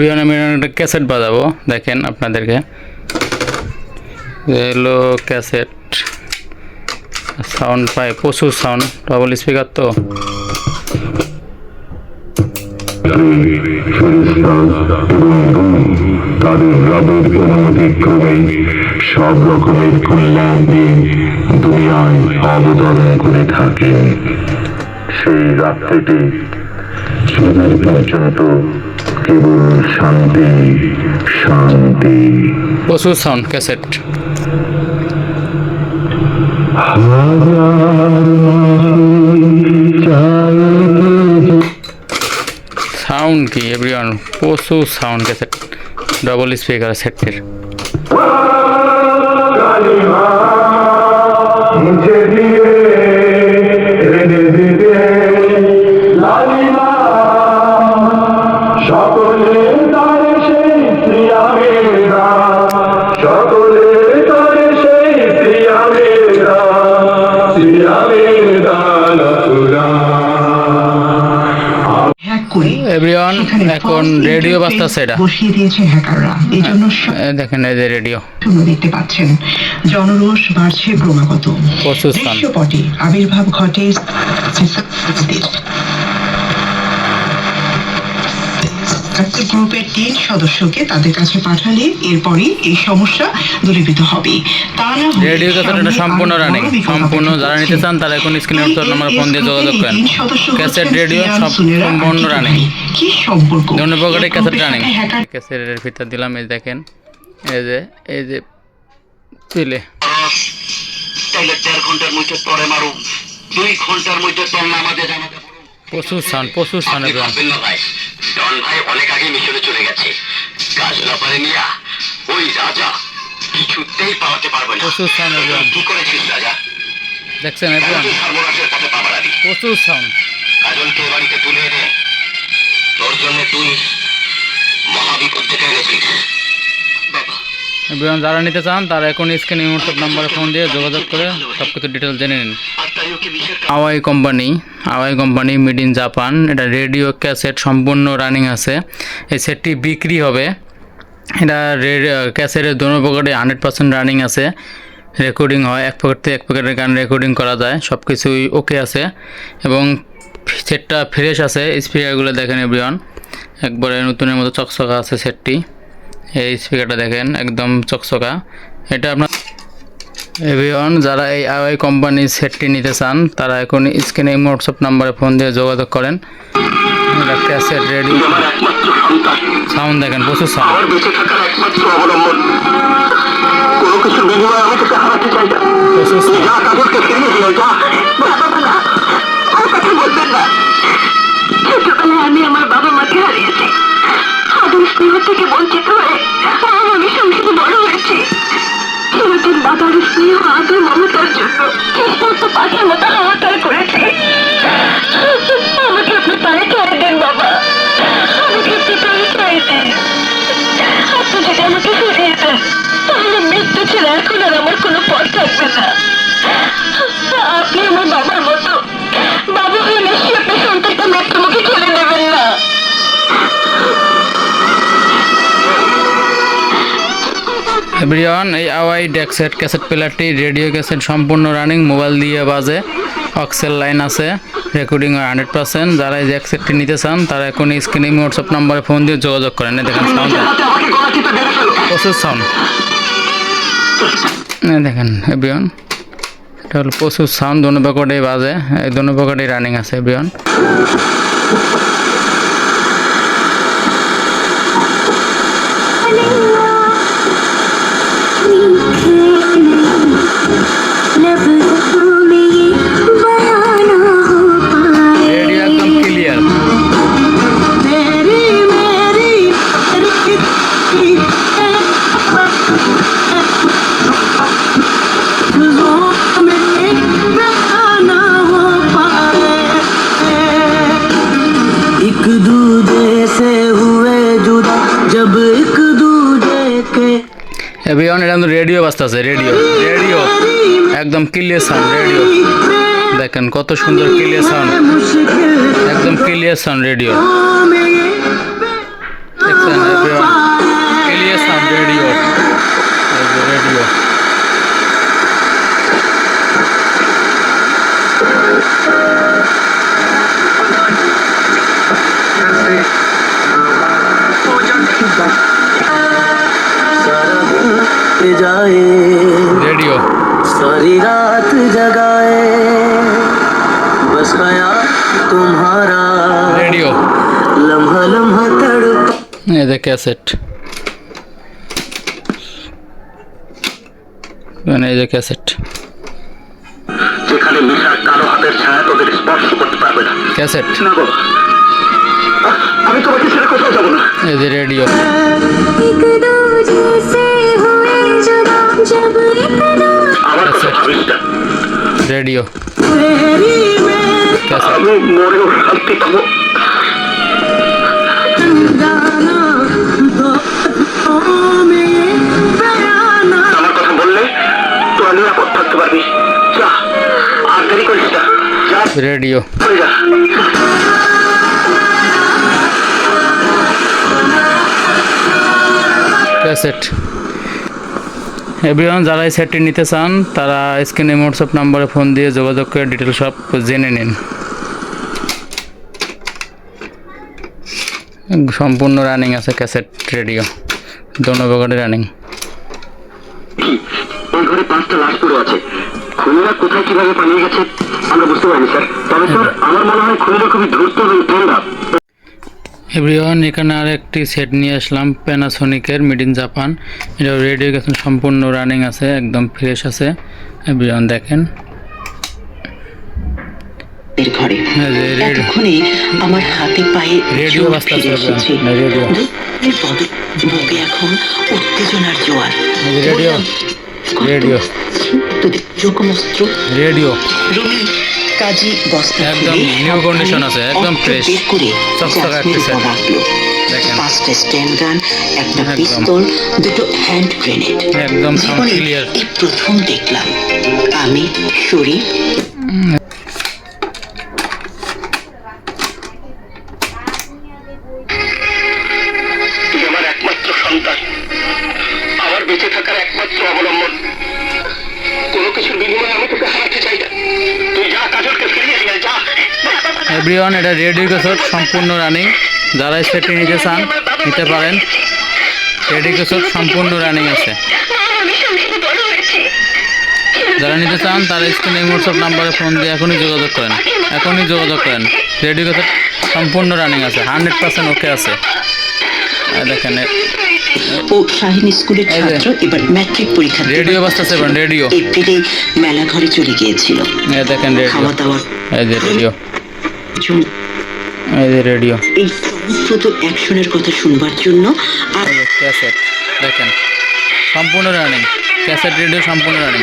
এভিয়ন আমি একটা ক্যাসেট বাজাবো। দেখেন আপনাদেরকে। এলো ক্যাসেট। সাউন্ড পায়, প্রচুর সাউন্ড। ডবল স্পিকার তো। সব রকমের সেই রাত্রিটি কেবল শান্তি। শান্তি প্রচুর সাউন্ড ক্যাসেট সাউন্ড কি এভরিওয়ান প্রচুর সাউন্ড ক্যাসেট ডবল স্পিকার সেটের এভরিওয়ান এখন রেডিও বাজতেছে এটা। বসিয়ে দিয়েছে হ্যাকাররা। এই জন্য দেখেন এই যে রেডিও। দেখতে পাচ্ছেন। জনরোষ বাড়ছে ক্রমাগত। দৃশ্যপটে আবির্ভাব ঘটে। গ্রুপের তিন সদস্যকে তাদের কাছে পাঠালে এরপরই এই সমস্যা দূরীভূত হবে। তা না হলে রেডিও সামনে সম্পূর্ণ রানিং সম্পূর্ণ যারা নিতে চান তারা এখন স্ক্রিনে উত্তর নাম্বার ফোন দিয়ে যোগাযোগ করেন। ক্যাসেট রেডিও সব সম্পূর্ণ রানিং কি সম্পর্ক? ধন্য এই ক্যাসেট রানিং ক্যাসেটের ভিতর দিলাম এই দেখেন এই যে এই যে তুলে তাইলে দেড় ঘণ্টার মধ্যে পরে মারুম। দুই ঘণ্টার মধ্যে তোর নামাজে জানাতে প্রচুর সাউন্ড প্রচুর সাউন্ড ডন ভাই অনেক আগে মিশরে চলে গেছে। কাজ না পারে নিয়া ওই রাজা কিছুতেই পাওয়াতে পারবে না। প্রচুর sound everyone. কি করেছিস রাজা? দেখছেন এভরিওয়ান সর্বনাশের পথে পা বাড়ালি প্রচুর সাউন্ড কাজলকে বাড়িতে তুলে এনে তোর জন্য তুই মহাবিপদ এনেছিস। বাবা। এভরিওয়ান যারা নিতে চান তারা এখন স্ক্রিনে হোয়াটসঅ্যাপ নাম্বারে ফোন দিয়ে যোগাযোগ করে সব কিছু ডিটেলস জেনে নিন। Aiwa company Aiwa company made in Japan এটা রেডিও ক্যাসেট সম্পূর্ণ রানিং আছে। এই সেটটি বিক্রি হবে। এটা ক্যাসেটের দোনো পকেটে হান্ড্রেড পার্সেন্ট রানিং আছে। রেকর্ডিং হয়, এক পকেট থেকে এক পকেটের গান রেকর্ডিং করা যায়। সব কিছুই ওকে আছে। এবং সেটটা ফ্রেশ আছে। স্পিকারগুলো দেখেন এভরিওয়ান একবারে নতুনের মতো চকচকা আছে সেটটি এই স্পিকারটা দেখেন, একদম চকচকা। এটা আপনার এভিয়ন যারা এই আওয়াই কোম্পানির সেটটি নিতে চান তারা এখন স্ক্রিনে হোয়াটসঅ্যাপ নাম্বারে ফোন দিয়ে যোগাযোগ করেন। এটা ক্যাসেট রেডি আমার সাউন্ড দেখেন প্রচুর সাউন্ড। আমার বেঁচে থাকার একমাত্র অবলম্বন। এখন আর আমার কোনো পথ থাকবে না। আপনি আমার বাবার মতো। বাবা হয়ে নিশ্চয়ই সন্তানকে ঠেলে দেবেন না? এভরিওয়ান এই আওয়াই ডেক্সেট ক্যাসেট প্লেয়ারটি রেডিও ক্যাসেট সম্পূর্ণ রানিং মোবাইল দিয়ে বাজে। অক্সেল লাইন আছে রেকর্ডিং হয় হান্ড্রেড পার্সেন্ট। যারা এই ক্যাসেটটি নিতে চান তারা এখন স্ক্রিনে হোয়াটসঅ্যাপ নাম্বারে ফোন দিয়ে যোগাযোগ করেন। দেখেন সাউন্ড প্রচুর সাউন্ড দেখেন এভরিওয়ান এটা হলো প্রচুর সাউন্ড দোনো পকেটেই বাজে, এই দোনো পকেটেই রানিং আছে এভরিওয়ান রেডিও এভিয়ন এটা কিন্তু রেডিও বাজতেছে রেডিও রেডিও একদম ক্লিয়ার সাউন্ড রেডিও দেখেন কত সুন্দর ক্লিয়ার সাউন্ড একদম ক্লিয়ার সাউন্ড রেডিও দেখছেন clear sound radio radio Thank you. बीत जाए রেডিও सारी रात जगाए बस ख्याल तुम्हारा রেডিও लम्हा लम्हा तड़प এই যে ক্যাসেট মানে এই যে ক্যাসেট যেখানে নিশার কালো হাতের ছায়া তোদের স্পর্শ করতে পারবে না ক্যাসেট না বাবা আমি তোমাকে ছেড়ে কোথাও যাবো না এই যে রেডিও রেডিও। আমি মরেও শান্তি পাবো। আমার কথা বললে তোরা রেডিও। ক্যাসেট। এভরিওয়ান যারা এই সেটটি নিতে চান তারা স্ক্রিনে হোয়াটসঅ্যাপ নাম্বারে ফোন দিয়ে যোগাযোগ করে ডিটেল সব জেনে নিন। সম্পূর্ণ রানিং আছে ক্যাসেট রেডিও দোনো প্রকারে রানিং ওই ঘরে পাঁচটা লাশ পড়ে আছে। খুনিরা কোথায় কীভাবে পালিয়ে গেছে আমরা বুঝতে পারিনি স্যার তবে স্যার আমার মনে হয় খুনিরা খুবই ধূর্ত এবং ঠান্ডা। এভরিওয়ান এখানে আর একটি সেট নিয়ে আসলাম প্যানাসোনিকের মেড ইন জাপান এটা রেডিও গেছেন সম্পূর্ণ রানিং আছে একদম ফ্রেশ আছে এভরিওয়ান দেখেন ঘরে হ্যাঁ, রেডিও এতক্ষণে আমার হাতে পায়ে রেডিও ফিরে। এসেছে না, রেডিও। বুকে এখন উত্তেজনার জোয়ার রেডিও। রেডিও। কাজী বস্তা একদম নিউ কন্ডিশন আছে, একদম ফ্রেশ করে চকচকে একটা। পাঁচটা স্ট্যান্ড গান একটা। পিস্তল দুটো হ্যান্ড গ্রেনেড একদম এই প্রথম দেখলাম। আমি শরীর এভরিওয়ান এটা রেডিও কেসট সম্পূর্ণ রানিং যারা সেটটি নিতে চান নিতে পারেন। রেডিও কেসট সম্পূর্ণ রানিং আছে। যারা নিতে চান তারা স্ক্রিনে হোয়াটসঅ্যাপ নাম্বারে ফোন দিয়ে এখনই যোগাযোগ করেন। এখনই যোগাযোগ করেন। রেডিও কেসট সম্পূর্ণ রানিং আছে। হান্ড্রেড পার্সেন্ট ওকে আছে। দেখেন ও শাহিন স্কুলের। ছাত্র এবার ম্যাট্রিক পরীক্ষা রেডিও বাজতেছে রেডিও। এপ্রিলে মেলা ঘরে চলে গিয়েছিল। দেখেন রেডিও। খাওয়া দাওয়ার এই রেডিও। জন্য এই রেডিও। এই সমস্ত অ্যাকশনের কথা শুনবার জন্য আর ক্যাসেট দেখেন। সম্পূর্ণ রানিং। ক্যাসেট রেডিও সম্পূর্ণ রানিং।